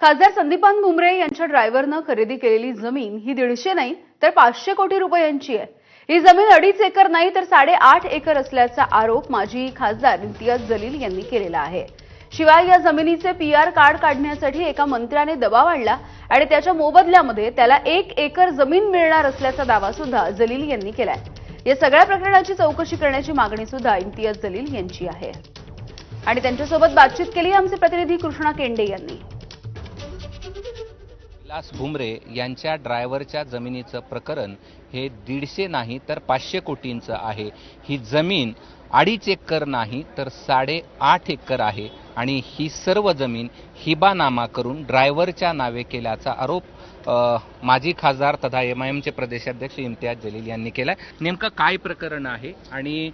खासदार संदीपान भुमरे यांच्या ड्रायव्हरनं खरेदी केलेली जमीन ही दीडशे नाही तर पाचशे कोटी रुपयांची आहे. ही जमीन अडीच एकर नाही तर साडेआठ एकर असल्याचा आरोप माजी खासदार इम्तियाज जलील यांनी केलेला आहे. शिवाय या जमिनीचे पीआर कार्ड काढण्यासाठी एका मंत्र्याने दबाव आणला आणि त्याच्या मोबदल्यामध्ये त्याला एक एकर जमीन मिळणार असल्याचा दावा सुद्धा जलील यांनी केलाय. या सगळ्या प्रकरणाची चौकशी करण्याची मागणी सुद्धा इम्तियाज जलील यांची आहे. आणि त्यांच्यासोबत बातचीत केली आमचे प्रतिनिधी कृष्णा केंडे यांनी. विलास भुमरे यांच्या ड्रायव्हरच्या जमिनीचं प्रकरण हे दीडशे नाही तर पाचशे कोटींचं आहे. ही जमीन अडीच एकर नाही तर साडे आठ एकर आहे आणि ही सर्व जमीन हिबानामा करून ड्रायव्हरच्या नावे केल्याचा आरोप माजी खासदार तथा एम आय एमचे प्रदेशाध्यक्ष इम्तियाज जलील यांनी केला नेमकं काय प्रकरण आहे आणि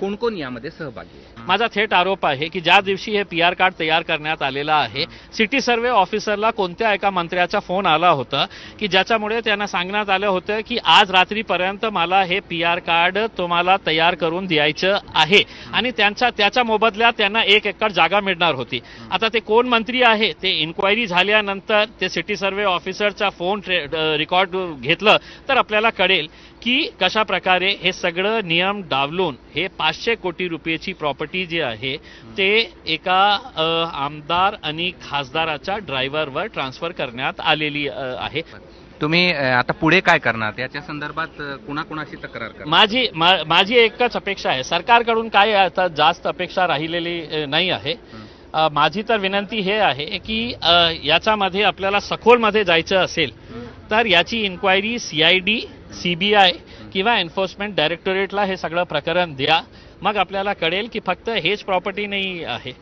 कोण कोण यामध्ये सहभागी आहे? माझा थेट आरोप आहे की ज्या दिवशी हे पी आर कार्ड तयार करण्यात आलेलं आहे सिटी सर्वे ऑफिसरला कोणत्या एका मंत्र्याचा फोन आला होता की ज्याच्यामुळे त्यांना सांगण्यात आलं होतं की आज रात्रीपर्यंत मला हे पी आर कार्ड तुम्हाला तयार करून द्यायचं आहे. आणि त्यांच्या त्याच्या मोबदल्यात त्यांना एक एकर जागा मिळणार होती. आता ते कोण मंत्री आहे? ते इन्क्वायरी झाल्यानंतर ते सिटी सर्वे ऑफिसरचा फोन रेकॉर्ड घेतलं तर आपल्याला कळेल की कशा प्रकारे हे सगळं नियम डावलून हे पाचशे कोटी रुपयाची प्रॉपर्टी जी आहे ते एका आमदार आणि खासदाराच्या ड्रायव्हरवर ट्रान्सफर करण्यात आलेली आहे. तुम्ही आता पुढे काय करणार? याच्या संदर्भात कुणाकुणाशी तक्रार माझी मा- माझी एकच अपेक्षा आहे. सरकारकडून काय आता जास्त अपेक्षा राहिलेली नाही आहे. माझी तर विनंती हे आहे की याच्यामध्ये आपल्याला सखोलमध्ये जायचं असेल तर याची इन्क्वायरी सीआयडी सीबीआय किंवा एन्फोर्समेंट डायरेक्टोरेटला हे सगळं प्रकरण द्या. मग आपल्याला कळेल की फक्त हेच प्रॉपर्टी नाही आहे.